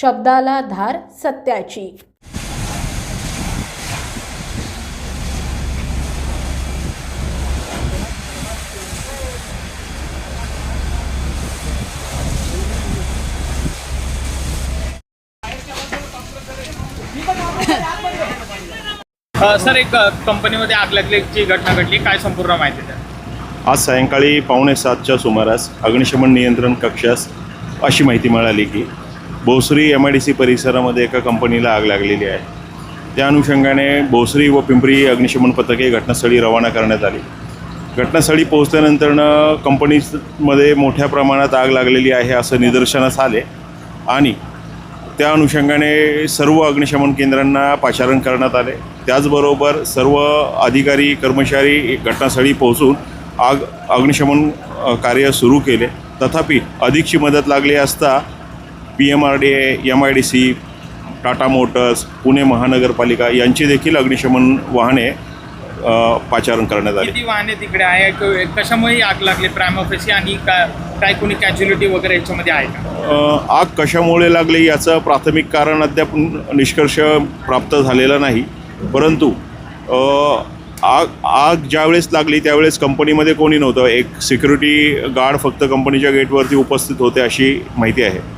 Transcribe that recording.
शब्दाला धार सत्याची. सर एक कंपनीमध्ये आग लागल्याची घटना घडली काय संपूर्ण माहिती द्या. आज सायंकाळी पावणे सातच्या सुमारास अग्निशमन नियंत्रण कक्षास अशी माहिती मिळाली की Bhosari M I D C परिसरामध्ये एका कंपनीला आग लागलेली आहे. त्या अनुषंगाने भोसरी व पिंपरी अग्निशमन पथके घटनास्थळी रवाना करण्यात आली. घटनास्थळी पोहोचल्यानंतरनं कंपनीमध्ये मोठ्या प्रमाणात आग लागलेली आहे असं निदर्शनास आले आणि त्या अनुषंगाने सर्व अग्निशमन केंद्रांना पाचारण करण्यात आले. त्याचबरोबर सर्व अधिकारी कर्मचारी घटनास्थळी पोहोचून आग अग्निशमन कार्य सुरू केले. तथापि अधिकची मदत लागली असता P M R D A M I D C Tata motors Pune महानगरपालिका यांची देखील अग्निशमन वाहने पाचारण करण्यात आली. किती वाहने तिकडे आहे? क- कशामुळे आग लागली? प्राईम ऑफिस आणि का काय कोणी कॅज्युलिटी वगैरे याच्यामध्ये आहे का? अ, आग कशामुळे लागली याचं प्राथमिक कारण अद्याप निष्कर्ष प्राप्त झालेला नाही. परंतु अ, आग आग ज्यावेळेस लागली त्यावेळेस कंपनीमध्ये कोणी नव्हतं. एक सिक्युरिटी गार्ड फक्त कंपनीच्या गेटवरती उपस्थित होते अशी माहिती आहे.